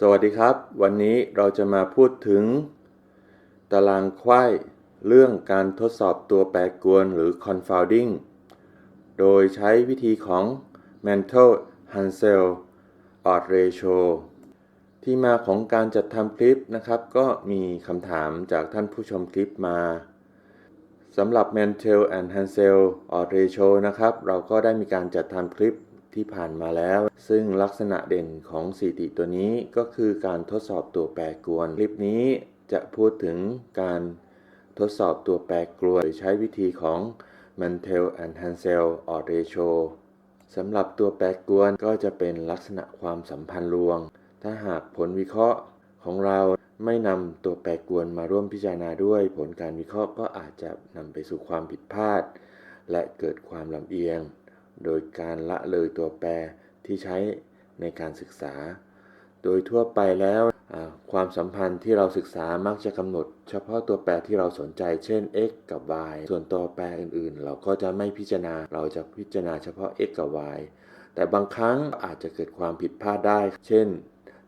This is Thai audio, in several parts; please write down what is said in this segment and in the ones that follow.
สวัสดีครับ วันนี้เราจะมาพูดถึง ตารางไขว้เรื่องการทดสอบตัวแปรกวนหรือ confounding โดยใช้วิธีของ Mantel Hansel Odd Ratio ที่มาของการจัดทำคลิปนะครับ ก็มีคำถามจากท่านผู้ชมคลิปมาสำหรับ Mantel and Hansel Odd Ratio นะครับ เราก็ได้มีการจัดทำคลิป ที่ผ่านมาแล้ว ซึ่งลักษณะเด่นของสถิติตัวนี้ก็คือการทดสอบตัวแปรกวน คลิปนี้จะพูดถึงการทดสอบตัวแปรกวนโดยใช้วิธีของ Mantel and Hansel Odd Ratio สำหรับตัวแปรกวนก็จะเป็นลักษณะความสัมพันธ์ลวง ถ้าหากผลวิเคราะห์ของเราไม่นำตัวแปรกวนมาร่วมพิจารณาด้วย ผลการวิเคราะห์ก็อาจจะนำไปสู่ความผิดพลาด และเกิดความลำเอียง โดยการละเลยตัวแปรที่ใช้ในการศึกษา โดยทั่วไปแล้วความสัมพันธ์ที่เราศึกษามักจะกำหนด เฉพาะตัวแปรที่เราสนใจ เช่น x กับ y ส่วนตัวแปรอื่นๆ เราก็จะไม่พิจารณา เราจะพิจารณาเฉพาะ x กับ y แต่บางครั้งอาจจะเกิดความผิดพลาดได้ เช่น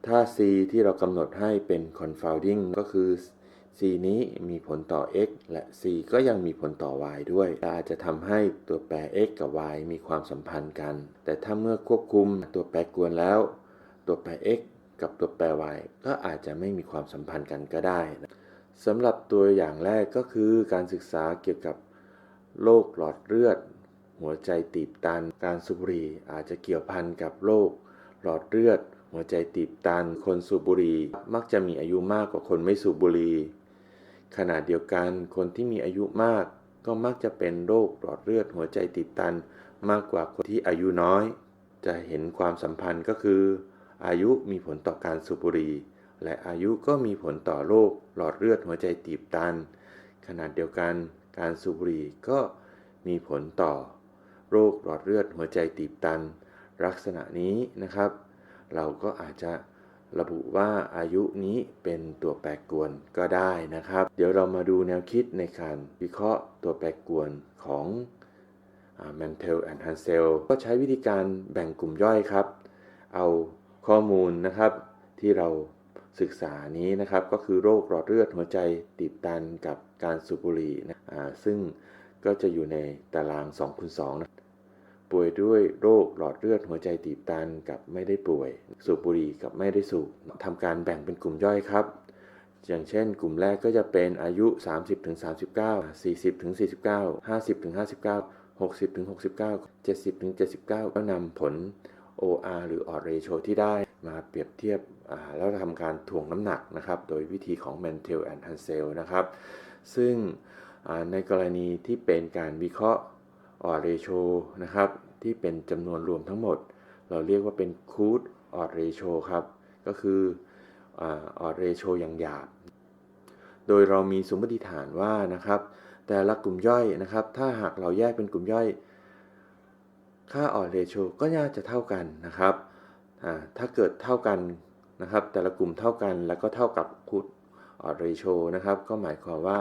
ถ้า c ที่เรากำหนดให้เป็น confounding ก็คือ c นี้มีผลต่อ x และ c ก็ยังมีผลต่อ y ด้วยและอาจจะทำให้ตัวแปร x กับ y มีความสัมพันธ์กัน แต่ถ้าเมื่อควบคุมตัวแปรกวนแล้ว ตัวแปร x กับตัวแปร y ก็อาจจะไม่มีความสัมพันธ์กันก็ได้นะสำหรับตัวอย่างแรกก็คือการศึกษาเกี่ยวกับโรคหลอดเลือด หัวใจตีบตัน การสูบบุหรี่อาจจะเกี่ยวพันกับโรคหลอดเลือด หัวใจตีบตัน คนสูบบุหรี่มักจะมีอายุมากกว่าคนไม่สูบบุหรี่ ขณะเดียวกันคนที่มีอายุมาก ก็มักจะเป็นโรคหลอดเลือดหัวใจตีบตัน มากกว่าคนที่อายุน้อย จะเห็นความสัมพันธ์ก็คือ อายุมีผลต่อการสูบบุหรี่และอายุก็มีผลต่อโรคหลอดเลือดหัวใจตีบตันขณะเดียวกันการสูบบุหรี่ก็มีผลต่อ โรคหลอดเลือดหัวใจตีบตัน ลักษณะนี้นะครับ เราก็อาจจะ ระบุว่าอายุนี้เป็นตัวแปรกวนก็ได้นะครับ เดี๋ยวเรามาดูแนวคิดในการวิเคราะห์ตัวแปรกวนของแมนเทลแอนด์ฮันเซลก็ใช้วิธีการแบ่งกลุ่มย่อยครับ เอาข้อมูลนะครับที่เราศึกษานี้นะครับก็คือโรคหลอดเลือดหัวใจตีบตันกับการสูบบุหรี่นะซึ่งก็จะอยู่ในตาราง2คูณ2นะ ป่วยด้วยโรคหลอดเลือดหัวใจตีบตันกับไม่ได้ป่วย สูบบุหรี่กับไม่ได้สูบทำการแบ่งเป็นกลุ่มย่อยครับ อย่างเช่น กลุ่มแรกก็จะเป็นอายุ 30ถึง39 40ถึง49 50ถึง59 60ถึง69 70ถึง79 ก็นำผล OR หรือ Odd Ratio ที่ได้มาเปรียบเทียบแล้วทำการถ่วงน้ำหนักนะครับ โดยวิธีของ Mantel and Hansel นะครับ ซึ่งในกรณีที่เป็นการวิเคราะห์ ออดเรโชนะครับที่เป็นจำนวนรวมทั้งหมด เราเรียกว่าเป็นคูดออดเรโชครับ ก็คือออดเรโชอย่างหยาบ โดยเรามีสมมติฐานว่านะครับ แต่ละกลุ่มย่อยนะครับ ถ้าหากเราแยกเป็นกลุ่มย่อย ค่าออดเรโชก็น่าจะเท่ากันนะครับถ้าเกิดเท่ากันนะครับ แต่ละกลุ่มเท่ากันแล้วก็เท่ากับคูดออดเรโชนะครับ ก็หมายความว่า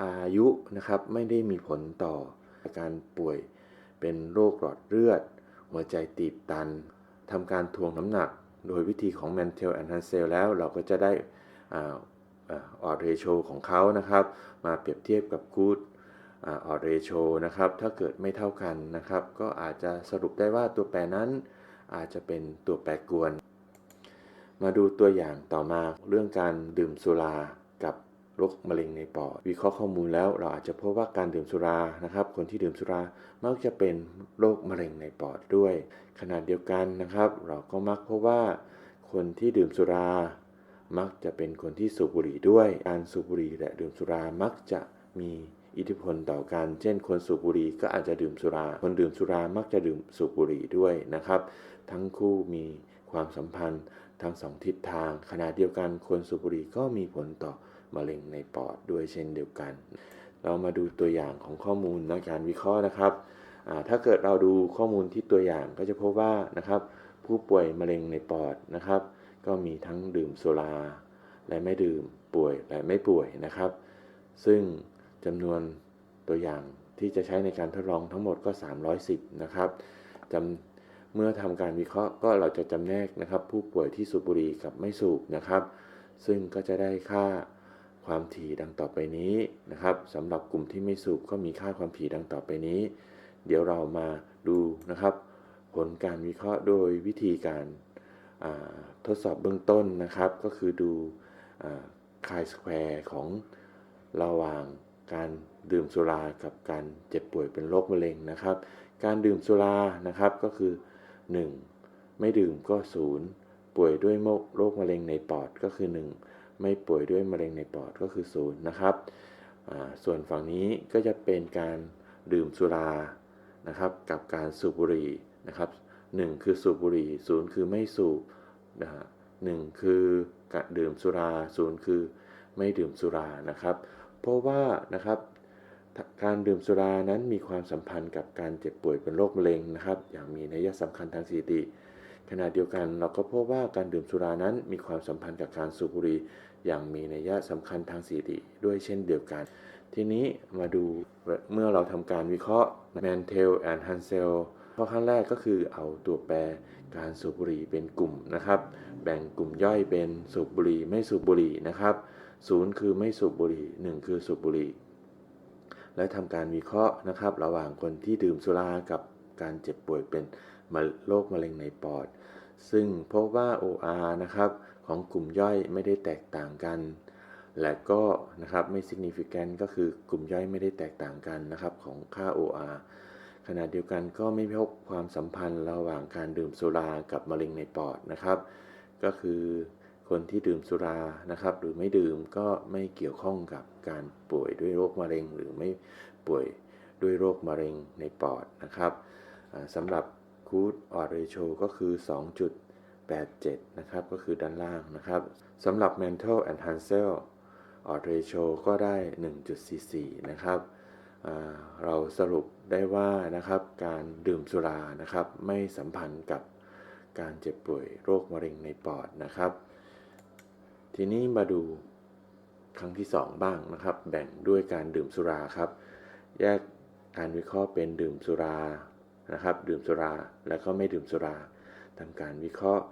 อายุนะครับไม่ได้มีผลต่อ การป่วย เป็นโรคหลอดเลือด หัวใจตีบตันทำการทวงน้ำหนัก โดยวิธีของ Mantel and Hansel แล้วเราก็จะได้ออดเรโชของเขานะครับ มาเปรียบเทียบกับกูดออดเรโชนะครับ ถ้าเกิดไม่เท่ากันนะครับ ก็อาจจะสรุปได้ว่าตัวแปรนั้น อาจจะเป็นตัวแปรกวน มาดูตัวอย่างต่อมาเรื่องการดื่มสุรา โรคมะเร็งในปอดวิเคราะห์ข้อมูลแล้วเราอาจจะพบว่าการดื่มสุรานะครับ คนที่ดื่มสุรามักจะเป็นโรคมะเร็งในปอดด้วย ขนาดเดียวกันนะครับ เราก็มักพบว่า คนที่ดื่มสุรามักจะเป็นคนที่สูบบุหรี่ด้วย การสูบบุหรี่และดื่มสุรามักจะมีอิทธิพลต่อกัน เช่น คนสูบบุหรี่ก็อาจจะดื่มสุรา คนดื่มสุรามักจะดื่มสูบบุหรี่ด้วยนะครับ ทั้งคู่มีความสัมพันธ์ทั้งสองทิศทาง ขณะเดียวกันคนสูบบุหรี่ก็มีผลต่อ มะเร็งในปอดด้วยเช่นเดียวกัน เรามาดูตัวอย่างของข้อมูลในการวิเคราะห์นะครับ ถ้าเกิดเราดูข้อมูลที่ตัวอย่างก็จะพบว่านะครับ ผู้ป่วยมะเร็งในปอดนะครับ ก็มีทั้งดื่มสุราและไม่ดื่มป่วยและไม่ป่วยนะครับ ซึ่งจำนวนตัวอย่างที่จะใช้ในการทดลองทั้งหมดก็ 310 นะครับจำเมื่อทำการวิเคราะห์ก็เราจะจำแนกนะครับ ผู้ป่วยที่สูบบุหรี่กับไม่สูบนะครับ ซึ่งก็จะได้ค่า ความถี่ดังต่อไปนี้นะครับสำหรับกลุ่มที่ไม่สูบก็มีค่าความถี่ดังต่อไปนี้ เดี๋ยวเรามาดูนะครับ ผลการวิเคราะห์โดยวิธีการาทดสอบเบื้องต้นนะครับ ก็คือดูคายสแควร์ของระหว่างการดื่มสุรากับการเจ็บป่วยเป็นโรคมะเร็งนะครับ การดื่มสุรานะครับก็คือ 1. ไม่ดื่มก็ 0 ป่วยด้วยโรคมะเร็งในปอดก็คือ 1 ไม่ป่วยด้วยมะเร็งในปอดก็คือ0นย์นะครับ ส่วนฝั่งนี้ก็จะเป็นการดื่มสุรานะครับ กับการสูบบุหรี่นะครับ1คือสูบบุหรี่0คือไม่สูบนะฮะหนึ่งคือการดื่มสุรา0คือไม่ดื่มสุรานะครับ เพราะว่านะครับการดื่มสุรานั้นมีความสัมพันธ์กับการเจ็บป่วยเป็นโรคมะเร็งนะครับ อย่างมีนัยสำคัญทางสถิติขณะเดียวกันเราก็พบว่าการดื่มสุรานั้นมีความสัมพันธ์กับการสูบบุหรี่ อย่างมีนัยสำคัญทางสถิติด้วยเช่นเดียวกัน ทีนี้มาดูเมื่อเราทำการวิเคราะห์ Mantel and Hansel ข้อขั้นแรกก็คือเอาตัวแปรการสูบบุหรี่เป็นกลุ่มนะครับ แบ่งกลุ่มย่อยเป็นสูบบุหรี่ไม่สูบบุหรี่นะครับศูนย์คือไม่สูบบุหรี่1คือสูบบุหรี่ และทำการวิเคราะห์นะครับ ระหว่างคนที่ดื่มสุรากับการเจ็บป่วยเป็นโรคมะเร็งในปอด ซึ่งพบว่า OR นะครับ ของกลุ่มย่อยไม่ได้แตกต่างกัน และก็นะครับไม่ significant ก็คือกลุ่มย่อยไม่ได้แตกต่างกันนะครับของค่า OR ขณะเดียวกันก็ไม่พบความสัมพันธ์ระหว่างการดื่มสุรากับมะเร็งในปอดนะครับ ก็คือคนที่ดื่มสุรานะครับ หรือไม่ดื่มก็ไม่เกี่ยวข้องกับการป่วยด้วยโรคมะเร็ง หรือไม่ป่วยด้วยโรคมะเร็งในปอดนะครับสำหรับคูดออดเรโชก็คือ 87 นะครับ ก็คือด้านล่างนะครับสำหรับ mental and hansel ออดเรโชก็ได้ 1.44 นะครับเราสรุปได้ว่านะครับการดื่มสุรานะครับไม่สัมพันธ์กับการเจ็บป่วยโรคมะเร็งในปอดนะครับ ทีนี้มาดูครั้งที่ 2 บ้างนะครับ แบ่งด้วยการดื่มสุราครับ แยกการวิเคราะห์เป็นดื่มสุรานะครับ ดื่มสุราแล้วก็ไม่ดื่มสุราทำการวิเคราะห์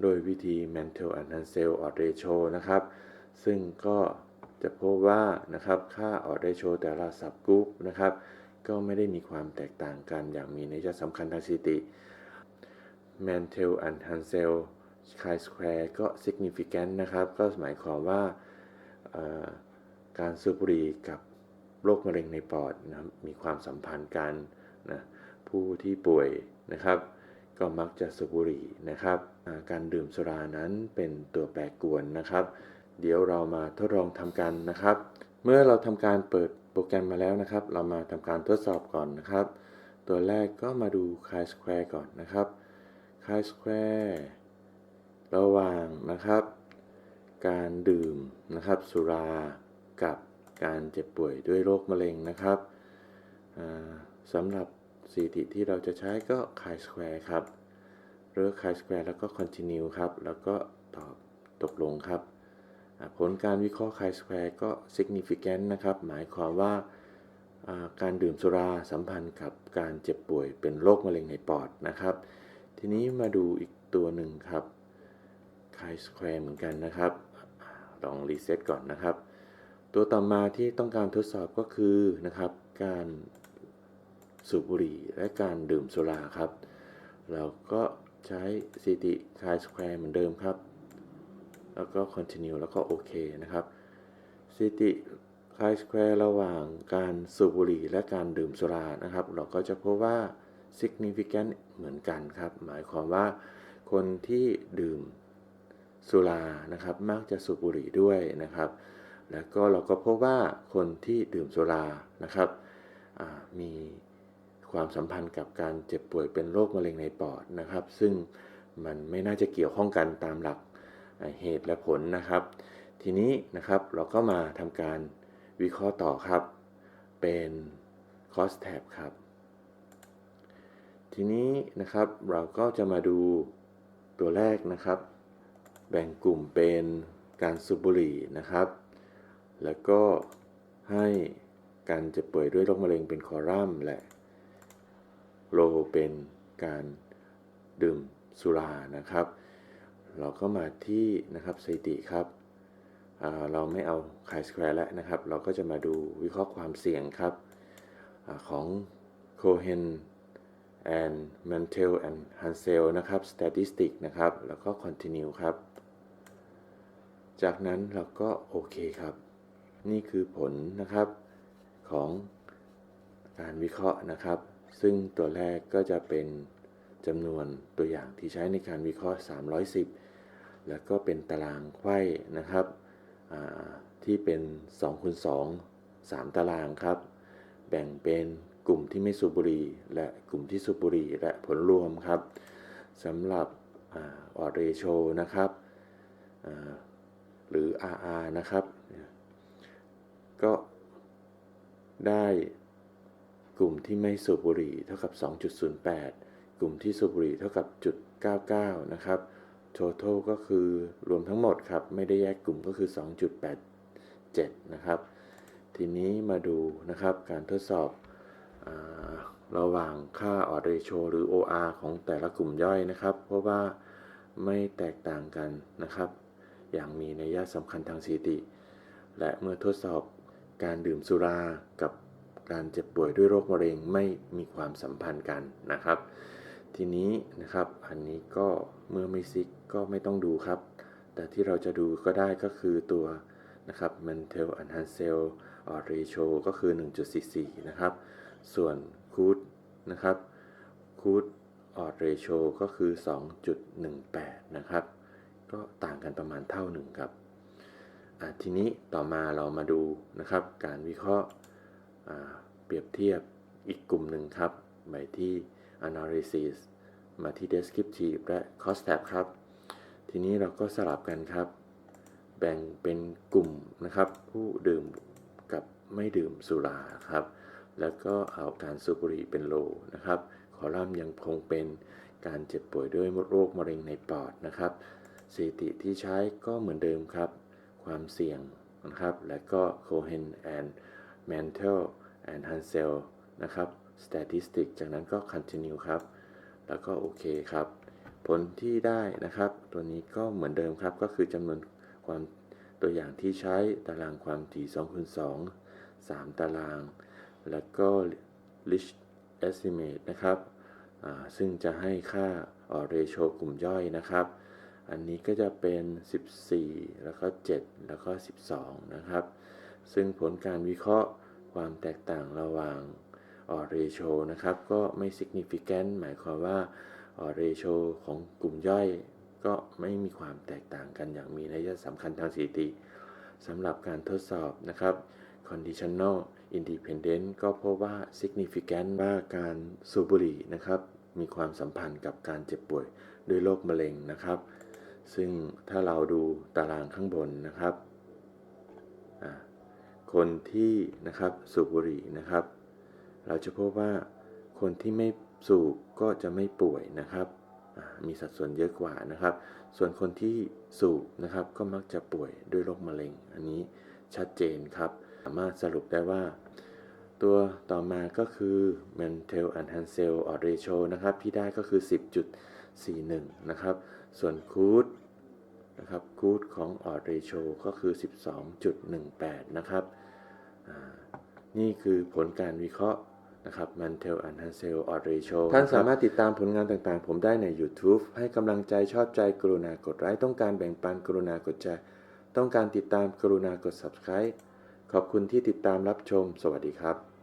โดยวิธี mental and cell odd ratio นะครับ ซึ่งก็จะพบว่านะครับค่า odd ratio แต่ละ subgroup นะครับ ก็ไม่ได้มีความแตกต่างกันอย่างมีนัยสำคัญทางสถิติ Mantel and Hansel คายสแควร์ก็ significant นะครับ ก็หมายความว่าการสูบบุหรี่กับโรคมะเร็งในปอดนะมีความสัมพันธ์กันนะผู้ที่ป่วยนะครับ ก็มักจะสูบบุหรี่นะครับการดื่มสุรานั้นเป็นตัวแปรกวนนะครับ เดี๋ยวเรามาทดลองทำกันนะครับ เมื่อเราทำการเปิดโปรแกรมมาแล้วนะครับ เรามาทำการทดสอบก่อนนะครับ ตัวแรกก็มาดูคายสแควร์ก่อนนะครับคายสแควร์ระหว่างนะครับ การดื่มนะครับสุรากับการเจ็บป่วยด้วยโรคมะเร็งนะครับสำหรับ สีติที่เราจะใช้ก็คายสแควร์ครับเลือกคายสแควร์แล้วก็คอนติเนียครับ แล้วก็ตอบตกลงครับ ผลการวิเคราะห์คายสแควร์ก็ significant นะครับ หมายความว่าการดื่มสุราสัมพันธ์กับการเจ็บป่วยเป็นโรคมะเร็งในปอดนะครับ ทีนี้มาดูอีกตัวหนึ่งครับคายสแควร์เหมือนกันนะครับ ลองรีเซ็ตก่อนนะครับ ตัวต่อมาที่ต้องการทดสอบก็คือนะครับ การ สูบบุหรี่และการดื่มสุราครับ เราก็ใช้สิติคายสแควร์เหมือนเดิมครับ แล้วก็ continue แล้วก็โอเคนะครับสิติคายสแควร์ระหว่างการสูบบุหรี่และการดื่มสุรานะครับ เราก็จะพบว่า significant เหมือนกันครับ หมายความว่าคนที่ดื่มสุรานะครับ มักจะสูบบุหรี่ด้วยนะครับ แล้วก็เราก็พบว่าคนที่ดื่มสุรานะครับมี ความสัมพันธ์กับการเจ็บป่วยเป็นโรคมะเร็งในปอดนะครับ ซึ่งมันไม่น่าจะเกี่ยวข้องกันตามหลักเหตุและผลนะครับ ทีนี้นะครับเราก็มาทำการวิเคราะห์ต่อครับ เป็น cost tab ครับ ทีนี้นะครับเราก็จะมาดูตัวแรกนะครับ แบ่งกลุ่มเป็นการสูบบุหรี่นะครับ แล้วก็ให้การเจ็บป่วยด้วยโรคมะเร็งเป็นคอรัมน์และ โลเป็นการดื่มสุรานะครับ เราก็มาที่นะครับสถิติครับเราไม่เอาไคสแควร์แล้วนะครับ เราก็จะมาดูวิเคราะห์ความเสี่ยงครับอของ Cohen and Mantel and Hansel นะครับ statistic นะครับ แล้วก็ continue ครับ จากนั้นเราก็โอเคครับ นี่คือผลนะครับของการวิเคราะห์นะครับ ซึ่งตัวแรกก็จะเป็นจำนวนตัวอย่างที่ใช้ในการวิเคราะห์ 310 แล้วก็เป็นตารางไข้นะครับที่เป็น2คูณ2 3 ตารางครับ แบ่งเป็นกลุ่มที่ไม่สูบบุหรี่และกลุ่มที่สูบบุหรี่และผลรวมครับสำหรับออเรโชนะครับหรือ RR นะครับ ก็ได้ กลุ่มที่ไม่สูบบุหรี่เท่ากับ 2.08 กลุ่มที่สูบบุหรี่เท่ากับจุด99 นะครับ total ก็คือรวมทั้งหมดครับ ไม่ได้แยกกลุ่มก็คือ 2.87 นะครับ ทีนี้มาดูนะครับการทดสอบอระหว่างค่าออดเรโชหรือ OR ของแต่ละกลุ่มย่อยนะครับ เพราะว่าไม่แตกต่างกันนะครับ อย่างมีนัยสำคัญทางสถิติ และเมื่อทดสอบการดื่มสุรากับ การเจ็บป่วยด้วยโรคมะเร็งไม่มีความสัมพันธ์กันนะครับ ทีนี้นะครับอันนี้ก็เมื่อไม่ซิกก็ไม่ต้องดูครับ แต่ที่เราจะดูก็ได้ก็คือตัวนะครับ Mantel and Hansel or ratio ก็คือ 1.44 นะครับ ส่วน Good นะครับ Good or ratio ก็คือ 2.18 นะครับ ก็ต่างกันประมาณเท่าหนึ่งครับทีนี้ต่อมาเรามาดูนะครับ การวิเคราะห์ เปรียบเทียบอีกกลุ่มหนึ่งครับไปที่ analysis มาที่ descriptive และ cost tab ครับ ทีนี้เราก็สลับกันครับ แบ่งเป็นกลุ่มนะครับ ผู้ดื่มกับไม่ดื่มสุราครับ แล้วก็เอาการสูบบุหรี่เป็นโลนะครับ คอลัมน์ยังคงเป็นการเจ็บป่วยด้วยโรคมะเร็งในปอดนะครับสถิติที่ใช้ก็เหมือนเดิมครับ ความเสี่ยงนะครับ และก็ Cohen and Mantel and Hansel นะครับ statistic จากนั้นก็ continue ครับ แล้วก็โอเคครับ ผลที่ได้นะครับ ตัวนี้ก็เหมือนเดิมครับ ก็คือจำนวนความตัวอย่างที่ใช้ตารางความถี่2คูณ2 3 ตาราง แล้วก็ Rich estimate นะครับอ่าซึ่งจะให้ค่าออเรโชกลุ่มย่อยนะครับ อันนี้ก็จะเป็น 14 แล้วก็ 7 แล้วก็ 12 นะครับ ซึ่งผลการวิเคราะห์ความแตกต่างระหว่างออเรโชนะครับก็ไม่ significant หมายความว่าออเรโชของกลุ่มย่อยก็ไม่มีความแตกต่างกันอย่างมีนัยสำคัญทางสถิติสำหรับการทดสอบนะครับ conditional independent ก็พบว่า significant ว่าการสูบบุหรี่นะครับ มีความสัมพันธ์กับการเจ็บป่วยด้วยโรคมะเร็งนะครับ ซึ่งถ้าเราดูตารางข้างบนนะครับอ่า คนที่นะครับสูบบุหรี่นะครับ เราจะพบว่าคนที่ไม่สูบก็จะไม่ป่วยนะครับมีสัดส่วนเยอะกว่านะครับ ส่วนคนที่สูบนะครับก็มักจะป่วยด้วยโรคมะเร็ง อันนี้ชัดเจนครับ สามารถสรุปได้ว่า ตัวต่อมาก็คือ Mantel and Hansel or ratio นะครับ ที่ได้ก็คือ 10.41 นะครับ ส่วน Good นะครับ Good ของ or ratio ก็คือ 12.18 นะครับอ่านี่คือผลการวิเคราะห์นะครับ Mantel and Hansel or ratio ท่านสามารถติดตามผลงานต่างๆ ผมได้ใน YouTube ให้กำลังใจชอบใจกรุณากดไลค์ต้องการแบ่งปันกรุณากดแชร์ต้องการติดตามกรุณากด Subscribe ขอบคุณที่ติดตามรับชม สวัสดีครับ